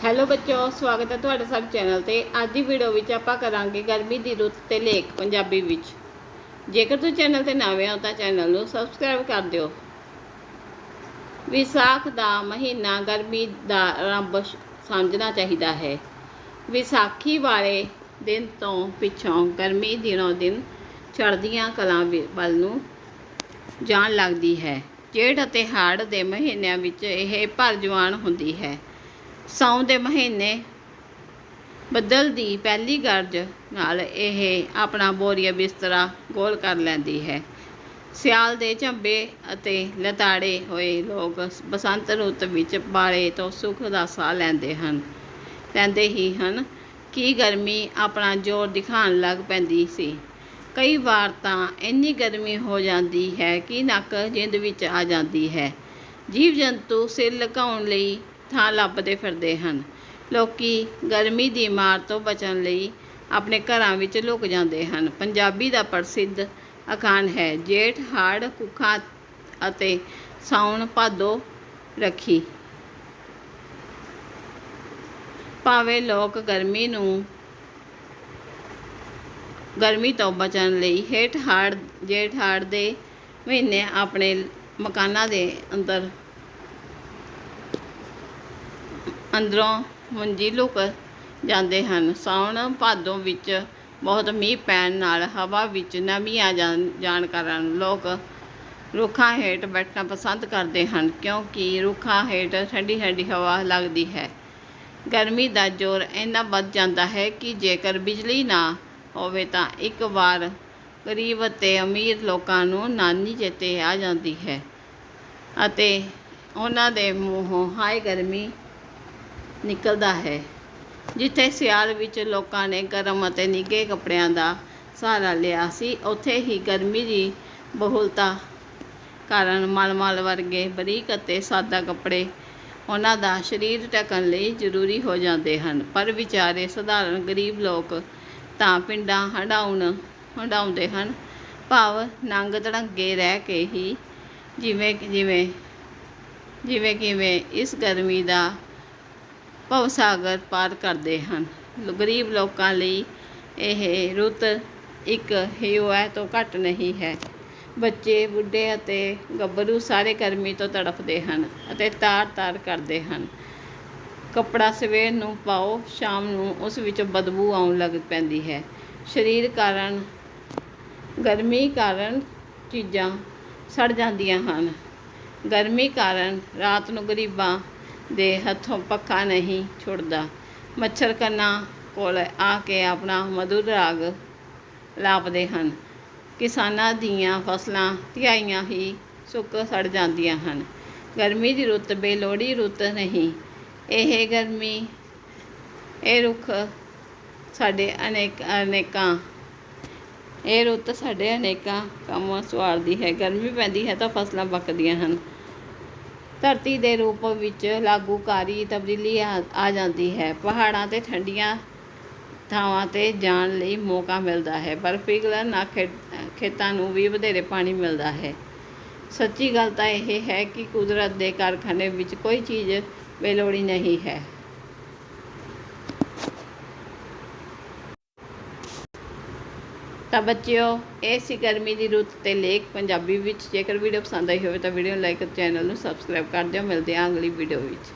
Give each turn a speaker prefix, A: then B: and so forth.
A: Hello ਬੱਚੋ, ਸਵਾਗਤ ਹੈ ਤੁਹਾਡਾ ਸਾਡੇ ਚੈਨਲ ਤੇ। ਅੱਜ ਦੀ ਵੀਡੀਓ ਵਿੱਚ ਆਪਾਂ ਕਰਾਂਗੇ ਗਰਮੀ ਦੀ ਰੁੱਤ ਤੇ ਲੇਖ ਪੰਜਾਬੀ ਵਿੱਚ। ਜੇਕਰ ਤੁਸੀਂ ਚੈਨਲ ਤੇ ਨਵੇਂ ਹੋ ਤਾਂ ਚੈਨਲ ਨੂੰ ਸਬਸਕ੍ਰਾਈਬ ਕਰ ਦਿਓ। ਵਿਸਾਖ ਦਾ ਮਹੀਨਾ ਗਰਮੀ ਦਾ ਆਰੰਭ ਸਮਝਣਾ ਚਾਹੀਦਾ ਹੈ। ਵਿਸਾਖੀ ਵਾਲੇ ਦਿਨ ਤੋਂ ਪਿੱਛੋਂ ਗਰਮੀ ਦਿਨੋਂ ਦਿਨ ਚੜ੍ਹਦੀਆਂ ਕਲਾਂ ਵਿ- ਵੱਲ ਨੂੰ ਜਾਣ ਲੱਗਦੀ ਹੈ। ਜੇਠ ਅਤੇ ਹਾੜ ਦੇ ਮਹੀਨਿਆਂ ਵਿੱਚ ਇਹ ਭਰ ਜਵਾਨ ਹੁੰਦੀ ਹੈ। ਸਾਉਣ ਦੇ ਮਹੀਨੇ ਬੱਦਲ ਦੀ ਪਹਿਲੀ ਗਰਜ ਨਾਲ ਇਹ ਆਪਣਾ ਬੋਰੀਆ ਬਿਸਤਰਾ ਗੋਲ ਕਰ ਲੈਂਦੀ ਹੈ। ਸਿਆਲ ਦੇ ਝੰਬੇ ਅਤੇ ਲਤਾੜੇ ਹੋਏ ਲੋਕ ਬਸੰਤ ਰੁੱਤ ਵਿੱਚ ਬਾਰੇ ਤੋਂ ਸੁੱਖ ਦਾ ਸਾਹ ਲੈਂਦੇ ਹਨ। ਲੈਂਦੇ ਹੀ ਹਨ ਕਿ ਗਰਮੀ ਆਪਣਾ ਜ਼ੋਰ ਦਿਖਾਉਣ ਲੱਗ ਪੈਂਦੀ ਸੀ। ਕਈ ਵਾਰ ਤਾਂ ਇੰਨੀ ਗਰਮੀ ਹੋ ਜਾਂਦੀ ਹੈ ਕਿ ਨੱਕ ਜਿੰਦ ਵਿੱਚ ਆ ਜਾਂਦੀ ਹੈ। ਜੀਵ ਜੰਤੂ ਸਿਰ ਲਗਾਉਣ ਲਈ ਥਾਂ ਲੱਭਦੇ ਫਿਰਦੇ ਹਨ। ਲੋਕੀ ਗਰਮੀ ਦੀ ਮਾਰ ਤੋਂ ਬਚਣ ਲਈ ਆਪਣੇ ਘਰਾਂ ਵਿੱਚ ਲੁਕ ਜਾਂਦੇ ਹਨ। ਪੰਜਾਬੀ ਦਾ ਪ੍ਰਸਿੱਧ ਅਖਾਣ ਹੈ, ਜੇਠ, ਹਾੜ, ਕੁੱਖਾਂ ਅਤੇ ਸਾਉਣ ਭਾਦੋ ਰੱਖੀ। ਭਾਵੇਂ ਲੋਕ ਗਰਮੀ ਨੂੰ, ਗਰਮੀ ਤੋਂ ਬਚਣ ਲਈ ਹੇਠ ਹਾੜ, ਜੇਠ ਹਾੜ ਦੇ ਮਹੀਨੇ ਆਪਣੇ ਮਕਾਨਾਂ ਦੇ ਅੰਦਰ ਅੰਦਰੋਂ ਮੰਜੀ ਲੁਕ ਜਾਂਦੇ ਹਨ। ਸਾਉਣ ਭਾਦੋਂ ਵਿੱਚ ਬਹੁਤ ਮੀਂਹ ਪੈਣ ਨਾਲ ਹਵਾ ਵਿੱਚ ਨਮੀ ਆ ਜਾਣ ਜਾਣ ਕਾਰਨ ਲੋਕ ਰੁੱਖਾਂ ਹੇਠ ਬੈਠਣਾ ਪਸੰਦ ਕਰਦੇ ਹਨ, ਕਿਉਂਕਿ ਰੁੱਖਾਂ ਹੇਠ ਠੰਡੀ ਠੰਡੀ ਹਵਾ ਲੱਗਦੀ ਹੈ। ਗਰਮੀ ਦਾ ਜ਼ੋਰ ਇੰਨਾ ਵੱਧ ਜਾਂਦਾ ਹੈ ਕਿ ਜੇਕਰ ਬਿਜਲੀ ਨਾ ਹੋਵੇ ਤਾਂ ਇੱਕ ਵਾਰ ਗਰੀਬ ਅਤੇ ਅਮੀਰ ਲੋਕਾਂ ਨੂੰ ਨਾਨੀ ਚੇਤੇ ਆ ਜਾਂਦੀ ਹੈ ਅਤੇ ਉਹਨਾਂ ਦੇ ਮੂੰਹੋਂ, ਹਾਏ ਗਰਮੀ ਨਿਕਲਦਾ ਹੈ। ਜਿੱਥੇ ਸਿਆਲ ਵਿੱਚ ਲੋਕਾਂ ਨੇ ਗਰਮ ਅਤੇ ਨਿੱਘੇ ਕੱਪੜਿਆਂ ਦਾ ਸਹਾਰਾ ਲਿਆ ਸੀ, ਉੱਥੇ ਹੀ ਗਰਮੀ ਦੀ ਬਹੁਲਤਾ ਕਾਰਨ ਮਲਮਲ ਵਰਗੇ ਬਰੀਕ ਅਤੇ ਸਾਦਾ ਕੱਪੜੇ ਉਹਨਾਂ ਦਾ ਸਰੀਰ ਢੱਕਣ ਲਈ ਜ਼ਰੂਰੀ ਹੋ ਜਾਂਦੇ ਹਨ। ਪਰ ਵਿਚਾਰੇ ਸਧਾਰਨ ਗਰੀਬ ਲੋਕ ਤਾਂ ਪਿੰਡਾਂ ਹੰਡਾਉਣ ਹੰਡਾਉਂਦੇ ਹਨ। ਭਾਵ ਨੰਗ ਤੜੰਗੇ ਰਹਿ ਕੇ ਹੀ ਜਿਵੇਂ ਜਿਵੇਂ ਜਿਵੇਂ, ਕਿਵੇਂ ਇਸ ਗਰਮੀ ਦਾ ਭਵ ਸਾਗਰ ਪਾਰ ਕਰਦੇ ਹਨ। ਗਰੀਬ ਲੋਕਾਂ ਲਈ ਇਹ ਰੁੱਤ ਇੱਕ ਹਿਉ ਤੋਂ ਘੱਟ ਨਹੀਂ ਹੈ। ਬੱਚੇ, ਬੁੱਢੇ ਅਤੇ ਗੱਭਰੂ ਸਾਰੇ ਗਰਮੀ ਤੋਂ ਤੜਫਦੇ ਹਨ ਅਤੇ ਤਾਰ-ਤਾਰ ਕਰਦੇ ਹਨ। ਕੱਪੜਾ ਸਵੇਰ ਨੂੰ ਪਾਓ, ਸ਼ਾਮ ਨੂੰ ਉਸ ਵਿੱਚ ਬਦਬੂ ਆਉਣ ਲੱਗ ਪੈਂਦੀ ਹੈ। ਸਰੀਰ ਕਾਰਨ, ਗਰਮੀ ਕਾਰਨ ਚੀਜ਼ਾਂ ਸੜ ਜਾਂਦੀਆਂ ਹਨ। ਗਰਮੀ ਕਾਰਨ ਰਾਤ ਨੂੰ ਗਰੀਬਾਂ ਦੇ ਹੱਥੋਂ ਪੱਖਾ ਨਹੀਂ ਛੁੱਟਦਾ। ਮੱਛਰ ਕੰਨਾਂ ਕੋਲ ਆ ਕੇ ਆਪਣਾ ਮਧੁਰ ਰਾਗ ਲਾਪਦੇ ਹਨ। ਕਿਸਾਨਾਂ ਦੀਆਂ ਫਸਲਾਂ ਧਿਆਈਆਂ ਹੀ ਸੁੱਕ ਸੜ ਜਾਂਦੀਆਂ ਹਨ। ਗਰਮੀ ਦੀ ਰੁੱਤ ਬੇਲੋੜੀ ਰੁੱਤ ਨਹੀਂ। ਇਹ ਗਰਮੀ, ਇਹ ਰੁੱਖ ਸਾਡੇ ਅਨੇਕ, ਅਨੇਕਾਂ, ਇਹ ਰੁੱਤ ਸਾਡੇ ਅਨੇਕਾਂ ਕੰਮ ਸਵਾਰਦੀ ਹੈ। ਗਰਮੀ ਪੈਂਦੀ ਹੈ ਤਾਂ ਫਸਲਾਂ ਪੱਕਦੀਆਂ ਹਨ। ਧਰਤੀ ਦੇ ਰੂਪ ਵਿੱਚ ਲਾਗੂਕਾਰੀ ਤਬਦੀਲੀ ਆ ਆ ਜਾਂਦੀ ਹੈ। ਪਹਾੜਾਂ ਤੇ ਠੰਡੀਆਂ ਥਾਵਾਂ ਤੇ ਜਾਣ ਲਈ ਮੌਕਾ ਮਿਲਦਾ ਹੈ ਬਰਫ਼ ਪਿਘਲਣ ਨਾਲ ਖੇ, ਖੇਤਾਂ ਨੂੰ ਵੀ ਵਧੇਰੇ ਪਾਣੀ ਮਿਲਦਾ ਹੈ। ਸੱਚੀ ਗੱਲ ਤਾਂ ਇਹ ਹੈ ਕਿ ਕੁਦਰਤ ਦੇ ਕਾਰਖਾਨੇ ਵਿੱਚ ਕੋਈ ਚੀਜ਼ ਬੇਲੋੜੀ ਨਹੀਂ ਹੈ। ਤਾਂ ਬੱਚਿਓ, ਇਹ ਸੀ ਗਰਮੀ ਦੀ ਰੁੱਤ ਤੇ ਲੇਖ ਪੰਜਾਬੀ ਵਿੱਚ। ਜੇਕਰ ਵੀਡੀਓ ਪਸੰਦ ਆਈ ਹੋਵੇ ਤਾਂ ਵੀਡੀਓ ਨੂੰ ਲਾਈਕ ਅਤੇ ਚੈਨਲ ਨੂੰ ਸਬਸਕ੍ਰਾਈਬ ਕਰ ਦਿਓ। ਮਿਲਦੇ ਹਾਂ ਅਗਲੀ ਵੀਡੀਓ ਵਿੱਚ।